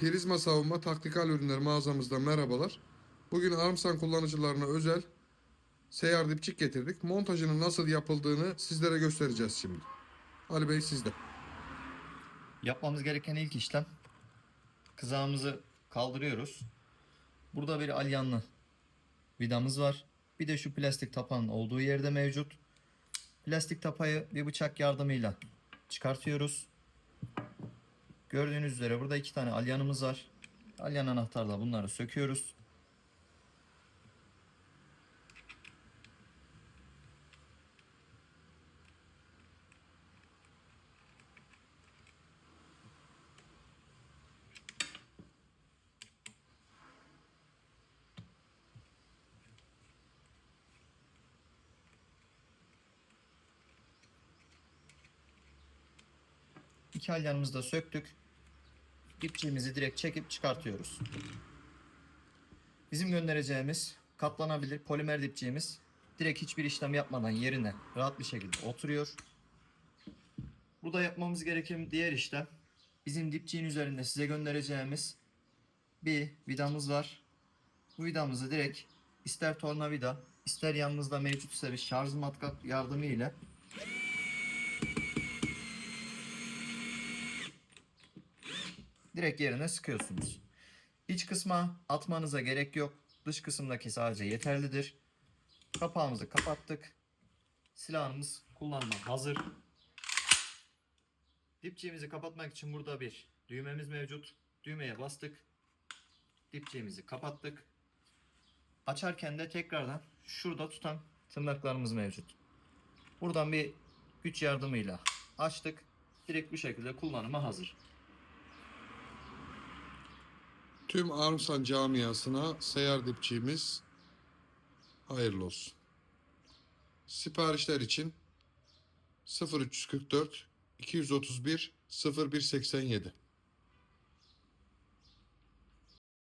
Prizma Savunma Taktikal Ürünler mağazamızdan merhabalar. Bugün Armsan kullanıcılarına özel seyyar dipçik getirdik. Montajının nasıl yapıldığını sizlere göstereceğiz şimdi. Ali Bey sizde. Yapmamız gereken ilk işlem kızağımızı kaldırıyoruz. Burada bir alyanlı vidamız var. Bir de şu plastik tapanın olduğu yerde mevcut. Plastik tapayı bir bıçak yardımıyla çıkartıyoruz. Gördüğünüz üzere burada iki tane alyanımız var. Alyan anahtarla bunları söküyoruz. İki alyanımızı da söktük. Dipçiğimizi direkt çekip çıkartıyoruz. Bizim göndereceğimiz katlanabilir polimer dipçiğimiz direkt hiçbir işlem yapmadan yerine rahat bir şekilde oturuyor. Burada yapmamız gereken diğer işlem bizim dipçiğin üzerinde size göndereceğimiz bir vidamız var. Bu vidamızı direkt ister tornavida ister yanınızda mevcutsa bir şarj matkap yardımı ile direkt yerine sıkıyorsunuz. İç kısma atmanıza gerek yok. Dış kısımdaki sadece yeterlidir. Kapağımızı kapattık. Silahımız kullanma hazır. Dipçiğimizi kapatmak için burada bir düğmemiz mevcut. Düğmeye bastık. Dipçiğimizi kapattık. Açarken de tekrardan şurada tutan tırnaklarımız mevcut. Buradan bir güç yardımıyla açtık. Direkt bu şekilde kullanıma hazır. Tüm Armsan camiasına seyyar dipçiğimiz hayırlı olsun. Siparişler için 0344 231 0187